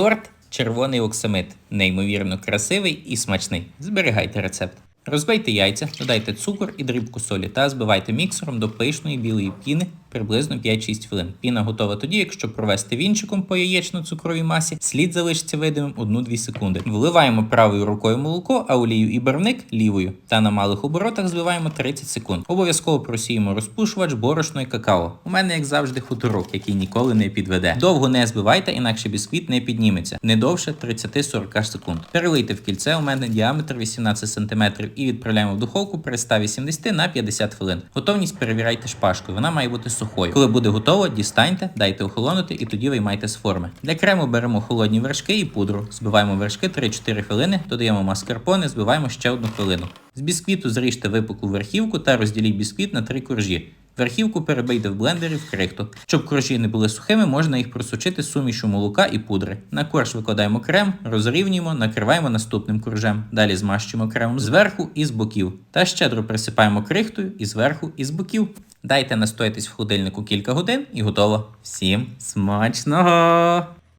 Торт червоний оксамит. Неймовірно красивий і смачний. Зберігайте рецепт. Розбийте яйця, додайте цукор і дрібку солі та збивайте міксером до пишної білої піни приблизно 5-6 хвилин. Піна готова тоді, якщо провести вінчиком по яєчно-цукровій масі, слід залишиться видимим 1-2 секунди. Вливаємо правою рукою молоко, а олію і барвник лівою. Та на малих оборотах збиваємо 30 секунд. Обов'язково просіємо розпушувач, борошно і какао. У мене, як завжди, хуторок, який ніколи не підведе. Довго не збивайте, інакше бісквіт не підніметься. Не довше 30-40 секунд. Перелийте в кільце. У мене діаметр 18 см і відправляємо в духовку при 180 на 50 хвилин. Готовність перевіряйте шпажкою. Вона має бути сухою. Коли буде готово, дістаньте, дайте охолонути і тоді виймайте з форми. Для крему беремо холодні вершки і пудру. Збиваємо вершки 3-4 хвилини, додаємо маскарпоне, збиваємо ще одну хвилину. З бісквіту зріжте випуклу верхівку та розділіть бісквіт на три коржі. Верхівку перебийте в блендері в крихту. Щоб коржі не були сухими, можна їх просучити сумішу молока і пудри. На корж викладаємо крем, розрівнюємо, накриваємо наступним коржем. Далі змащуємо кремом зверху і з боків. Та щедро присипаємо крихтою і зверху, і з боків. Дайте настоятись в холодильнику кілька годин і готово. Всім смачного!